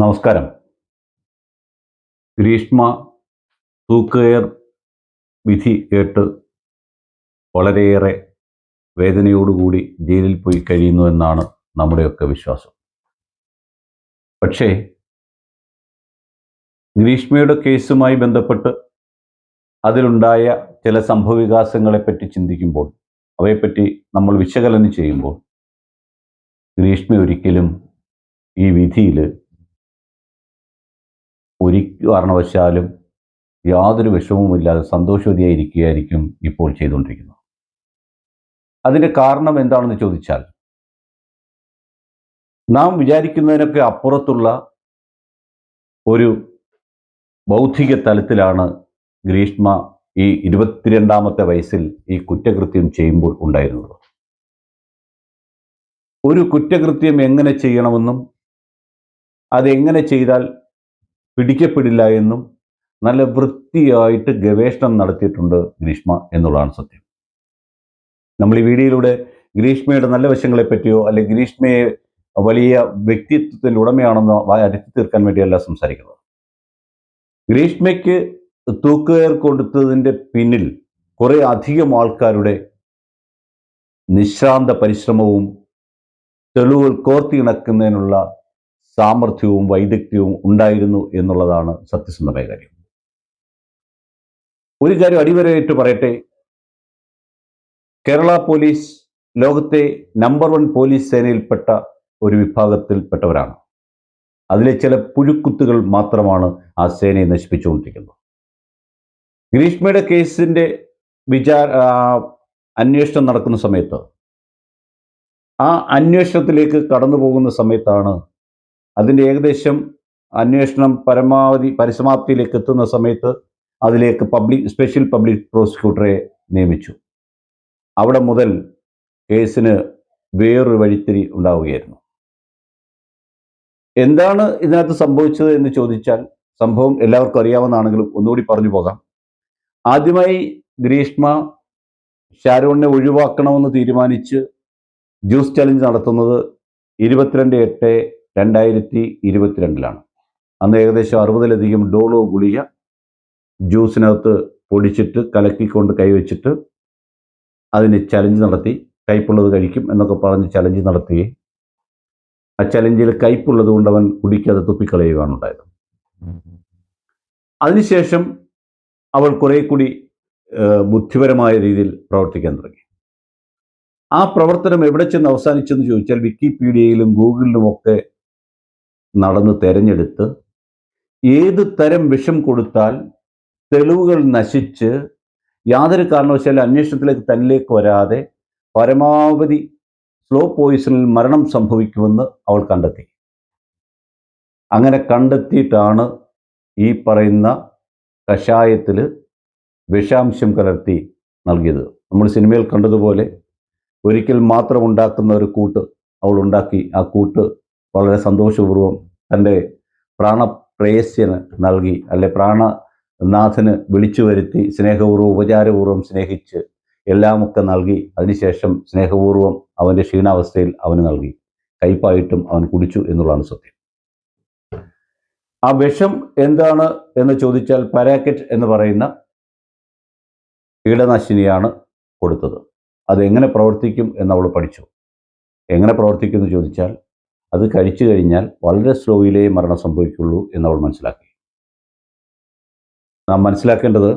നമസ്കാരം. ഗ്രീഷ്മ തൂക്കുകയർ വിധി കേട്ട് വളരെയേറെ വേദനയോടുകൂടി ജയിലിൽ പോയി കഴിയുന്നു എന്നാണ് നമ്മുടെയൊക്കെ വിശ്വാസം. പക്ഷേ ഗ്രീഷ്മയുടെ കേസുമായി ബന്ധപ്പെട്ട് അതിലുണ്ടായ ചില സംഭവവികാസങ്ങളെപ്പറ്റി ചിന്തിക്കുമ്പോൾ അവയെപ്പറ്റി നമ്മൾ വിശകലനം ചെയ്യുമ്പോൾ ഗ്രീഷ്മ ഒരിക്കലും ഈ വിധിയിൽ ഒരു കാരണവശാലും യാതൊരു വിഷമവുമില്ലാതെ സന്തോഷവതിയായിരിക്കുകയായിരിക്കും ഇപ്പോൾ ചെയ്തുകൊണ്ടിരിക്കുന്നത്. അതിന്റെ കാരണം എന്താണെന്ന് ചോദിച്ചാൽ നാം വിചാരിക്കുന്നതിനൊക്കെ അപ്പുറത്തുള്ള ഒരു ബൗദ്ധിക തലത്തിലാണ് ഗ്രീഷ്മ ഈ ഇരുപത്തിരണ്ടാമത്തെ വയസ്സിൽ ഈ കുറ്റകൃത്യം ചെയ്യുമ്പോൾ ഉണ്ടായിരുന്നത്. ഒരു കുറ്റകൃത്യം എങ്ങനെ ചെയ്യണമെന്നും അതെങ്ങനെ ചെയ്താൽ പിടിക്കപ്പെടില്ല എന്നും നല്ല വൃത്തിയായിട്ട് ഗവേഷണം നടത്തിയിട്ടുണ്ട് ഗ്രീഷ്മ എന്നുള്ളതാണ് സത്യം. നമ്മൾ ഈ വീഡിയോയിലൂടെ ഗ്രീഷ്മയുടെ നല്ല വശങ്ങളെ പറ്റിയോ അല്ലെങ്കിൽ ഗ്രീഷ്മയെ വലിയ വ്യക്തിത്വത്തിന്റെ ഉടമയാണെന്നോ അരത്തി തീർക്കാൻ വേണ്ടിയല്ല സംസാരിക്കുന്നത്. ഗ്രീഷ്മയ്ക്ക് തൂക്കുകയർ കൊടുത്തതിന്റെ പിന്നിൽ കുറേ അധികം ആൾക്കാരുടെ നിശ്രാന്ത പരിശ്രമവും തെളിവുകൾ കോർത്തിയിണക്കുന്നതിനുള്ള സാമർഥ്യവും വൈദഗ്ധ്യവും ഉണ്ടായിരുന്നു എന്നുള്ളതാണ് സത്യസന്ധമായ കാര്യം. ഒരു കാര്യം അടിവരയിട്ട് പറയട്ടെ. കേരള പോലീസ് ലോകത്തെ നമ്പർ വൺ പോലീസ് സേനയിൽപ്പെട്ട ഒരു വിഭാഗത്തിൽപ്പെട്ടവരാണ്. അതിലെ ചില പുഴുക്കുത്തുകൾ മാത്രമാണ് ആ സേനയെ നശിപ്പിച്ചുകൊണ്ടിരിക്കുന്നത്. ഗ്രീഷ്മയുടെ കേസിന്റെ വിചാര അന്വേഷണം നടക്കുന്ന സമയത്ത് ആ അന്വേഷണത്തിലേക്ക് കടന്നു പോകുന്ന സമയത്താണ് അതിന്റെ ഏകദേശം അന്വേഷണം പരമാവധി പരിസമാപ്തിയിലേക്ക് എത്തുന്ന സമയത്ത് അതിലേക്ക് പബ്ലിക് സ്പെഷ്യൽ പബ്ലിക് പ്രോസിക്യൂട്ടറെ നിയമിച്ചു. അവിടെ മുതൽ കേസിന് വേറൊരു വഴിത്തിരി ഉണ്ടാവുകയായിരുന്നു. എന്താണ് ഇതിനകത്ത് സംഭവിച്ചത് എന്ന് ചോദിച്ചാൽ സംഭവം എല്ലാവർക്കും അറിയാവുന്നതാണെങ്കിലും ഒന്നുകൂടി പറഞ്ഞു പോകാം. ആദ്യമായി ഗ്രീഷ്മ ഷാരോണിനെ ഒഴിവാക്കണമെന്ന് തീരുമാനിച്ച് ജ്യൂസ് ചലഞ്ച് നടത്തുന്നത് ഇരുപത്തിരണ്ട് എട്ട് രണ്ടായിരത്തി ഇരുപത്തിരണ്ടിലാണ് അന്ന് ഏകദേശം അറുപതിലധികം ഡോളോ ഗുളിക ജ്യൂസിനകത്ത് പൊടിച്ചിട്ട് കലക്കിക്കൊണ്ട് കൈവച്ചിട്ട് അതിന് ചലഞ്ച് നടത്തി. കയ്പുള്ളത് കഴിക്കും എന്നൊക്കെ പറഞ്ഞ് ചലഞ്ച് നടത്തുകയും ആ ചലഞ്ചിൽ കയ്പുള്ളത് കൊണ്ട് അവൻ കുടിക്കാതെ തുപ്പിക്കളയുകയാണ് ഉണ്ടായത് അതിനുശേഷം അവൾ കുറേ കൂടി ബുദ്ധിപരമായ രീതിയിൽ പ്രവർത്തിക്കാൻ തുടങ്ങി. ആ പ്രവർത്തനം എവിടെ ചെന്ന് അവസാനിച്ചെന്ന് ചോദിച്ചാൽ വിക്കിപീഡിയയിലും ഗൂഗിളിലും ഒക്കെ നടന്ന് തെരഞ്ഞെടുത്ത് ഏത് തരം വിഷം കൊടുത്താൽ തെളിവുകൾ നശിച്ച് യാതൊരു കാരണവശാലും അന്വേഷണത്തിലേക്ക് തന്നിലേക്ക് വരാതെ പരമാവധി സ്ലോ പോയിസണിൽ മരണം സംഭവിക്കുമെന്ന് അവൾ കണ്ടെത്തി. അങ്ങനെ കണ്ടെത്തിയിട്ടാണ് ഈ പറയുന്ന കഷായത്തിൽ വിഷാംശം കലർത്തി നൽകിയത്. നമ്മൾ സിനിമയിൽ കണ്ടതുപോലെ ഒരിക്കൽ മാത്രം ഉണ്ടാക്കുന്ന ഒരു കൂട്ട് അവൾ ഉണ്ടാക്കി. ആ കൂട്ട് വളരെ സന്തോഷപൂർവം തന്റെ പ്രാണപ്രേയസ്യന് നൽകി അല്ലെ പ്രാണനാഥന് വിളിച്ചു വരുത്തി സ്നേഹപൂർവം ഉപചാരപൂർവം സ്നേഹിച്ച് എല്ലാമൊക്കെ നൽകി. അതിനുശേഷം സ്നേഹപൂർവം അവന്റെ ക്ഷീണാവസ്ഥയിൽ അവന് നൽകി. കയ്പായിട്ടും അവൻ കുടിച്ചു എന്നുള്ളതാണ് സത്യം. ആ വിഷം എന്താണ് എന്ന് ചോദിച്ചാൽ പാരാക്കറ്റ് എന്ന് പറയുന്ന കീടനാശിനിയാണ് കൊടുത്തത്. അത് എങ്ങനെ പ്രവർത്തിക്കും എന്ന് അവൾ പഠിച്ചു. എങ്ങനെ പ്രവർത്തിക്കും എന്ന് ചോദിച്ചാൽ അത് കഴിച്ചു കഴിഞ്ഞാൽ വളരെ സ്ലോയിലേ മരണം സംഭവിക്കുള്ളൂ എന്ന് അവൾ മനസ്സിലാക്കി. നാം മനസ്സിലാക്കേണ്ടത്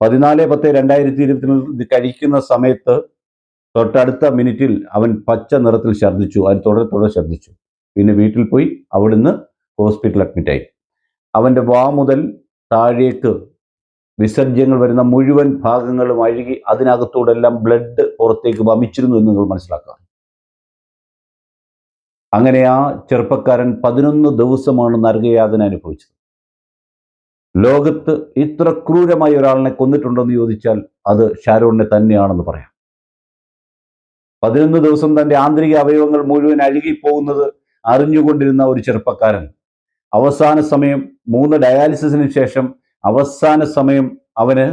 പതിനാല് പത്ത് രണ്ടായിരത്തി ഇരുപത്തിനാല് ഇത് കഴിക്കുന്ന സമയത്ത് തൊട്ടടുത്ത മിനിറ്റിൽ അവൻ പച്ച നിറത്തിൽ ഛർദ്ദിച്ചു. അതിന് തുടരെ തുടരെ ഛർദ്ദിച്ചു. പിന്നെ വീട്ടിൽ പോയി അവിടുന്ന് ഹോസ്പിറ്റൽ അഡ്മിറ്റായി അവന്റെ വാ മുതൽ താഴേക്ക് വിസർജ്യങ്ങൾ വരുന്ന മുഴുവൻ ഭാഗങ്ങളും അഴുകി അതിനകത്തൂടെല്ലാം ബ്ലഡ് പുറത്തേക്ക് വമിച്ചിരുന്നു എന്ന് നിങ്ങൾ മനസ്സിലാക്കുക അങ്ങനെ ആ ചെറുപ്പക്കാരൻ പതിനൊന്ന് ദിവസമാണ് നരകയാതന അനുഭവിച്ചത്. ലോകത്ത് ഇത്ര ക്രൂരമായി ഒരാളിനെ കൊന്നിട്ടുണ്ടോ എന്ന് ചോദിച്ചാൽ അത് ഷാരോണിനെ തന്നെയാണെന്ന് പറയാം. പതിനൊന്ന് ദിവസം തന്റെ ആന്തരിക അവയവങ്ങൾ മുഴുവൻ അഴുകിപ്പോകുന്നത് അറിഞ്ഞുകൊണ്ടിരുന്ന ഒരു ചെറുപ്പക്കാരൻ. അവസാന സമയം മൂന്ന് ഡയാലിസിസിന് ശേഷം അവസാന സമയം അവന്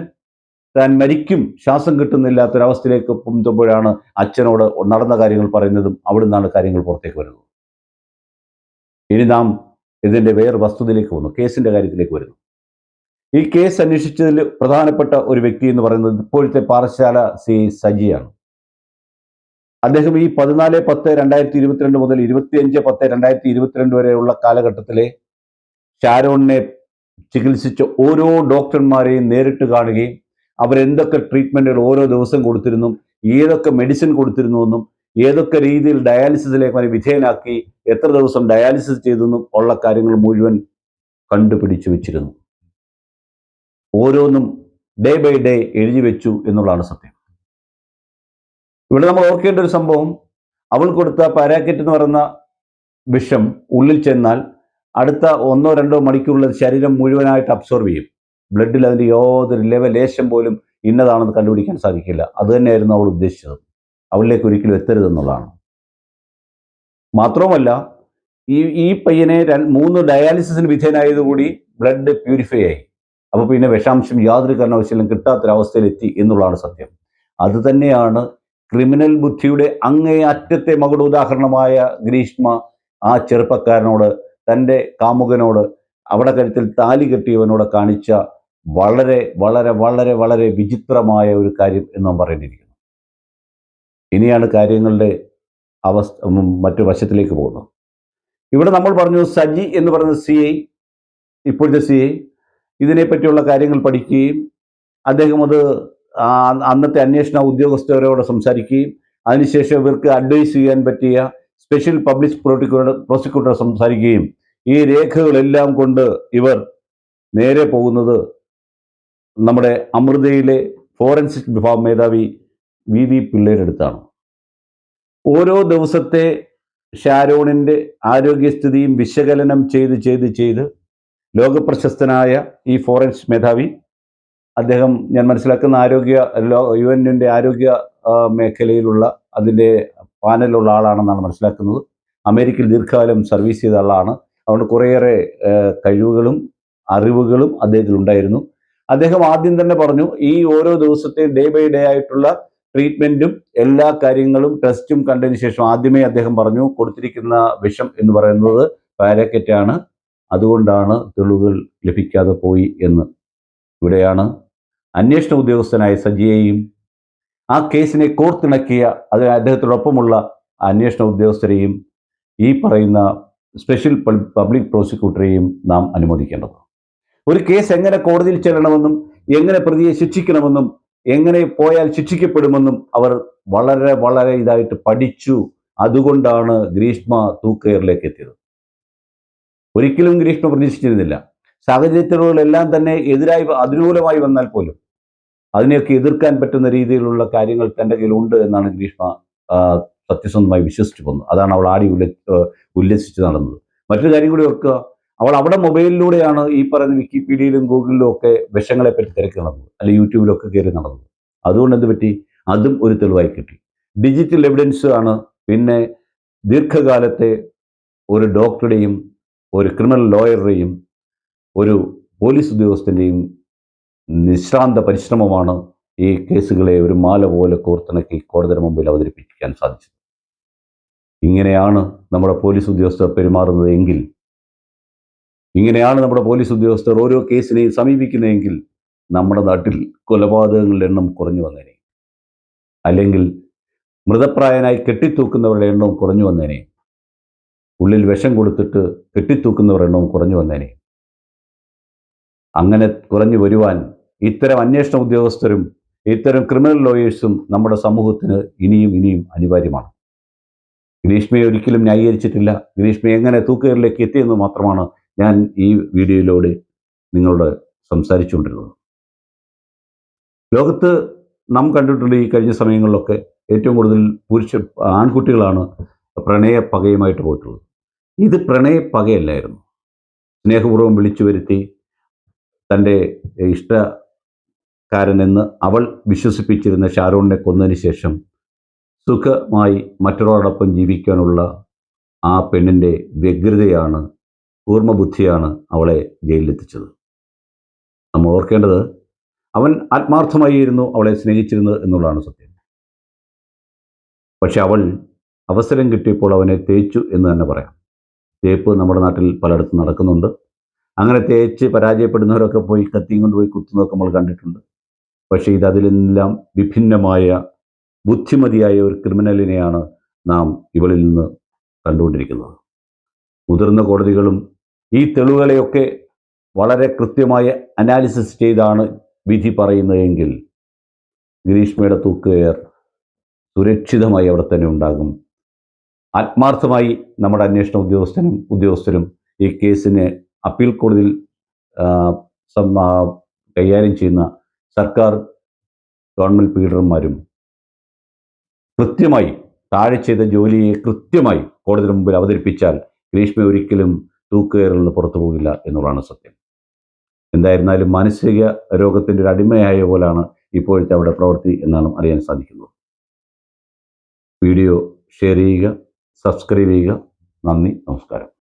താൻ മരിക്കും ശ്വാസം കിട്ടുന്നില്ലാത്തൊരവസ്ഥയിലേക്ക് പൊന്തുമ്പോഴാണ് അച്ഛനോട് നടന്ന കാര്യങ്ങൾ പറയുന്നതും അവിടെ നിന്നാണ് കാര്യങ്ങൾ പുറത്തേക്ക് വരുന്നത്. ഇനി നാം ഇതിന്റെ വേറെ വസ്തുതയിലേക്ക് വന്നു. കേസിന്റെ കാര്യത്തിലേക്ക് വരുന്നു. ഈ കേസ് അന്വേഷിച്ചതിൽ പ്രധാനപ്പെട്ട ഒരു വ്യക്തി എന്ന് പറയുന്നത് ഇപ്പോഴത്തെ പാറശാല സി സജിയാണ്. അദ്ദേഹം ഈ പതിനാല് പത്ത് രണ്ടായിരത്തി ഇരുപത്തിരണ്ട് മുതൽ ഇരുപത്തിയഞ്ച് പത്ത് രണ്ടായിരത്തി ഇരുപത്തിരണ്ട് വരെയുള്ള കാലഘട്ടത്തിലെ ഷാരോണിനെ ചികിത്സിച്ച ഓരോ ഡോക്ടർമാരെയും നേരിട്ട് കാണുകയും അവരെന്തൊക്കെ ട്രീറ്റ്മെന്റുകൾ ഓരോ ദിവസം കൊടുത്തിരുന്നു ഏതൊക്കെ മെഡിസിൻ കൊടുത്തിരുന്നു എന്നും ഏതൊക്കെ രീതിയിൽ ഡയാലിസിസിലേക്ക് അവരെ വിധേയനാക്കി എത്ര ദിവസം ഡയാലിസിസ് ചെയ്തെന്നും ഉള്ള കാര്യങ്ങൾ മുഴുവൻ കണ്ടുപിടിച്ചു വെച്ചിരുന്നു. ഓരോന്നും ഡേ ബൈ ഡേ എഴുതി വെച്ചു എന്നുള്ളതാണ് സത്യം. ഇവിടെ നമ്മൾ ഓർക്കേണ്ട ഒരു സംഭവം അവൾ കൊടുത്ത പാരാക്കറ്റ് എന്ന് പറയുന്ന വിഷം ഉള്ളിൽ ചെന്നാൽ അടുത്ത ഒന്നോ രണ്ടോ മണിക്കൂറിൽ ശരീരം മുഴുവനായിട്ട് അബ്സോർവ് ചെയ്യും. ബ്ലഡിൽ അതിന്റെ യാതൊരു ലെവൽ ലേശം പോലും ഇന്നതാണെന്ന് കണ്ടുപിടിക്കാൻ സാധിക്കില്ല. അത് തന്നെയായിരുന്നു അവൾ ഉദ്ദേശിച്ചത്. അവളിലേക്ക് ഒരിക്കലും എത്തരുതെന്നുള്ളതാണ് മാത്രവുമല്ല ഈ ഈ പയ്യനെ മൂന്ന് ഡയാലിസിസിന് വിധേയനായതുകൂടി ബ്ലഡ് പ്യൂരിഫൈ ആയി. അപ്പോൾ പിന്നെ വിഷാംശം യാതൊരു കാരണവശാലും കിട്ടാത്തൊരവസ്ഥയിലെത്തി എന്നുള്ളതാണ് സത്യം. അത് തന്നെയാണ് ക്രിമിനൽ ബുദ്ധിയുടെ അങ്ങേ അറ്റത്തെ മകുട ഉദാഹരണമായ ഗ്രീഷ്മ ആ ചെറുപ്പക്കാരനോട് തന്റെ കാമുകനോട് അവിടെ കരുത്തിൽ താലി കെട്ടിയവനോട് കാണിച്ച വളരെ വളരെ വളരെ വളരെ വിചിത്രമായ ഒരു കാര്യം എന്ന് നാം പറയേണ്ടിയിരിക്കുന്നു. ഇനിയാണ് കാര്യങ്ങളുടെ അവസ്ഥ മറ്റു വശത്തിലേക്ക് പോകുന്നത്. ഇവിടെ നമ്മൾ പറഞ്ഞു സജി എന്ന് പറയുന്ന സി ഐ ഇപ്പോഴത്തെ സി ഐ ഇതിനെപ്പറ്റിയുള്ള കാര്യങ്ങൾ പഠിക്കുകയും അദ്ദേഹം അത് അന്നത്തെ അന്വേഷണ ഉദ്യോഗസ്ഥരോട് സംസാരിക്കുകയും അതിനുശേഷം ഇവർക്ക് അഡ്വൈസ് ചെയ്യാൻ പറ്റിയ സ്പെഷ്യൽ പബ്ലിക് പ്രോസിക്യൂട്ടർ പ്രോസിക്യൂട്ടർ സംസാരിക്കുകയും ഈ രേഖകളെല്ലാം കൊണ്ട് ഇവർ നേരെ പോകുന്നത് നമ്മുടെ അമൃതയിലെ ഫോറൻസിക് വിഭാഗം മേധാവി വി വി പിള്ളയുടെ അടുത്താണ് ഓരോ ദിവസത്തെ ഷാരോണിന്റെ ആരോഗ്യസ്ഥിതിയും വിശകലനം ചെയ്ത് ചെയ്ത് ചെയ്ത് ലോകപ്രശസ്തനായ ഈ ഫോറൻസ് മേധാവി അദ്ദേഹം ഞാൻ മനസ്സിലാക്കുന്ന ആരോഗ്യ യു എന്നിന്റെ ആരോഗ്യ മേഖലയിലുള്ള അതിന്റെ പാനലുള്ള ആളാണെന്നാണ് മനസ്സിലാക്കുന്നത്. അമേരിക്കയിൽ ദീർഘകാലം സർവീസ് ചെയ്ത ആളാണ്. അതുകൊണ്ട് കുറേയേറെ കഴിവുകളും അറിവുകളും അദ്ദേഹത്തിൽ ഉണ്ടായിരുന്നു അദ്ദേഹം ആദ്യം തന്നെ പറഞ്ഞു ഈ ഓരോ ദിവസത്തെ ഡേ ബൈ ഡേ ആയിട്ടുള്ള ട്രീറ്റ്മെന്റും എല്ലാ കാര്യങ്ങളും ടെസ്റ്റും കണ്ടതിന് ശേഷം ആദ്യമേ അദ്ദേഹം പറഞ്ഞു കൊടുത്തിരിക്കുന്ന വിഷം എന്ന് പറയുന്നത് പാരക്കറ്റ് ആണ് അതുകൊണ്ടാണ് തെളിവുകൾ ലഭിക്കാതെ പോയി എന്ന്. ഇവിടെയാണ് അന്വേഷണ ഉദ്യോഗസ്ഥനായ സജിയെയും ആ കേസിനെ കോർത്തിണക്കിയ അത് അദ്ദേഹത്തോടൊപ്പമുള്ള അന്വേഷണ ഉദ്യോഗസ്ഥരെയും ഈ പറയുന്ന സ്പെഷ്യൽ പബ്ലിക് പ്രോസിക്യൂട്ടറെയും നാം അനുമോദിക്കേണ്ടത്. ഒരു കേസ് എങ്ങനെ കോടതിയിൽ ചെല്ലണമെന്നും എങ്ങനെ പ്രതിയെ ശിക്ഷിക്കണമെന്നും എങ്ങനെ പോയാൽ ശിക്ഷിക്കപ്പെടുമെന്നും അവർ വളരെ വളരെ ഇതായിട്ട് പഠിച്ചു. അതുകൊണ്ടാണ് ഗ്രീഷ്മ തൂക്കയറിലേക്ക് എത്തിയത്. ഒരിക്കലും ഗ്രീഷ്മ പ്രതീക്ഷിച്ചിരുന്നില്ല. സാഹചര്യത്തിലുകളെല്ലാം തന്നെ എതിരായി അതിനൂലമായി വന്നാൽ പോലും അതിനെയൊക്കെ എതിർക്കാൻ പറ്റുന്ന രീതിയിലുള്ള കാര്യങ്ങൾ തന്റെ കയ്യിലുണ്ട് എന്നാണ് ഗ്രീഷ്മ സത്യസന്ധമായി വിശ്വസിച്ചു പോകുന്നത്. അതാണ് അവൾ ആടി ഉല്ല ഉല്ലസിച്ച് നടന്നത്. മറ്റൊരു കാര്യം കൂടി ഓർക്കുക. അവൾ അവിടെ മൊബൈലിലൂടെയാണ് ഈ പറയുന്ന വിക്കിപീഡിയയിലും ഗൂഗിളിലും ഒക്കെ വിഷങ്ങളെ പറ്റി തിരക്കി നടന്നത്. അല്ലെങ്കിൽ യൂട്യൂബിലൊക്കെ കയറി നടന്നത്. അതുകൊണ്ട് എന്ത് പറ്റി? അതും ഒരു തെളിവായി കിട്ടി. ഡിജിറ്റൽ എവിഡൻസ് ആണ് പിന്നെ ദീർഘകാലത്തെ ഒരു ഡോക്ടറുടെയും ഒരു ക്രിമിനൽ ലോയറുടെയും ഒരു പോലീസ് ഉദ്യോഗസ്ഥന്റെയും നിശ്രാന്ത പരിശ്രമമാണ് ഈ കേസുകളെ ഒരു മാല പോലെ കോർത്തിണക്കി കോടതിയുടെ മുമ്പിൽ അവതരിപ്പിക്കാൻ സാധിച്ചത്. ഇങ്ങനെയാണ് നമ്മുടെ പോലീസ് ഉദ്യോഗസ്ഥർ പെരുമാറുന്നത് എങ്കിൽ ഇങ്ങനെയാണ് നമ്മുടെ പോലീസ് ഉദ്യോഗസ്ഥർ ഓരോ കേസിനെയും സമീപിക്കുന്നതെങ്കിൽ നമ്മുടെ നാട്ടിൽ കൊലപാതകങ്ങളുടെ എണ്ണം കുറഞ്ഞു വന്നേനെ. അല്ലെങ്കിൽ മൃതപ്രായനായി കെട്ടിത്തൂക്കുന്നവരുടെ എണ്ണവും കുറഞ്ഞു വന്നേനെ. ഉള്ളിൽ വിഷം കൊടുത്തിട്ട് കെട്ടിത്തൂക്കുന്നവരുടെ എണ്ണവും കുറഞ്ഞു വന്നേനെ. അങ്ങനെ കുറഞ്ഞു വരുവാൻ ഇത്തരം അന്വേഷണ ഉദ്യോഗസ്ഥരും ഇത്തരം ക്രിമിനൽ ലോയേഴ്സും നമ്മുടെ സമൂഹത്തിന് ഇനിയും ഇനിയും അനിവാര്യമാണ്. ഗ്രീഷ്മയെ ഒരിക്കലും ന്യായീകരിച്ചിട്ടില്ല. ഗ്രീഷ്മ എങ്ങനെ തൂക്കുകയറിലേക്ക് എത്തിയെന്ന് മാത്രമാണ് ഞാൻ ഈ വീഡിയോയിലൂടെ നിങ്ങളോട് സംസാരിച്ചുകൊണ്ടിരുന്നത് ലോകത്ത് നാം കണ്ടിട്ടുള്ള ഈ കഴിഞ്ഞ സമയങ്ങളിലൊക്കെ ഏറ്റവും കൂടുതൽ പുരുഷ ആൺകുട്ടികളാണ് പ്രണയ പകയുമായിട്ട് പോയിട്ടുള്ളത്. ഇത് പ്രണയ പകയല്ലായിരുന്നു. സ്നേഹപൂർവം വിളിച്ചു വരുത്തി തന്റെ ഇഷ്ടക്കാരനെന്ന് അവൾ വിശ്വസിപ്പിച്ചിരുന്ന ഷാരൂണിനെ കൊന്നതിന് ശേഷം സുഖമായി മറ്റൊരാളോടൊപ്പം ജീവിക്കാനുള്ള ആ പെണ്ണിന്റെ വ്യഗ്രതയാണ് കൂർമ്മബുദ്ധിയാണ് അവളെ ജയിലിലെത്തിച്ചത്. നമ്മൾ ഓർക്കേണ്ടത് അവൻ ആത്മാർത്ഥമായിരുന്നു അവളെ സ്നേഹിച്ചിരുന്നത് എന്നുള്ളതാണ് സത്യം. പക്ഷെ അവൾ അവസരം കിട്ടിയപ്പോൾ അവനെ തേച്ചു എന്ന് തന്നെ പറയാം. തേപ്പ് നമ്മുടെ നാട്ടിൽ പലയിടത്തും നടക്കുന്നുണ്ട്. അങ്ങനെ തേച്ച് പരാജയപ്പെടുന്നവരൊക്കെ പോയി കത്തിയും കൊണ്ട് പോയി കുത്തുന്നതൊക്കെ നമ്മൾ കണ്ടിട്ടുണ്ട്. പക്ഷേ ഇത് അതിലെല്ലാം വിഭിന്നമായ ബുദ്ധിമതിയായ ഒരു ക്രിമിനലിനെയാണ് നാം ഇവളിൽ നിന്ന് കണ്ടുകൊണ്ടിരിക്കുന്നത്. മുതിർന്ന കോടതികളും ഈ തെളിവുകളെയൊക്കെ വളരെ കൃത്യമായ അനാലിസിസ് ചെയ്താണ് വിധി പറയുന്നതെങ്കിൽ ഗ്രീഷ്മയുടെ തൂക്കുകയർ സുരക്ഷിതമായി അവിടെ തന്നെ ഉണ്ടാകും. ആത്മാർത്ഥമായി നമ്മുടെ അന്വേഷണ ഉദ്യോഗസ്ഥനും ഉദ്യോഗസ്ഥരും ഈ കേസിനെ അപ്പീൽ കോടതിയിൽ കൈകാര്യം ചെയ്യുന്ന സർക്കാർ ഗവൺമെന്റ് പീഡർമാരും കൃത്യമായി താഴെ ചെയ്ത ജോലിയെ കൃത്യമായി കോടതിയുടെ മുമ്പിൽ അവതരിപ്പിച്ചാൽ ഗ്രീഷ്മ ഒരിക്കലും തൂക്കുകയറിൽ നിന്ന് പുറത്തു പോകില്ല എന്നുള്ളതാണ് സത്യം. എന്തായിരുന്നാലും മാനസിക രോഗത്തിന്റെ ഒരു അടിമയായ പോലാണ് ഇപ്പോഴത്തെ അവിടെ പ്രവൃത്തി എന്നാണ് അറിയാൻ സാധിക്കുന്നത്. വീഡിയോ ഷെയർ ചെയ്യുക സബ്സ്ക്രൈബ് ചെയ്യുക. നന്ദി നമസ്കാരം.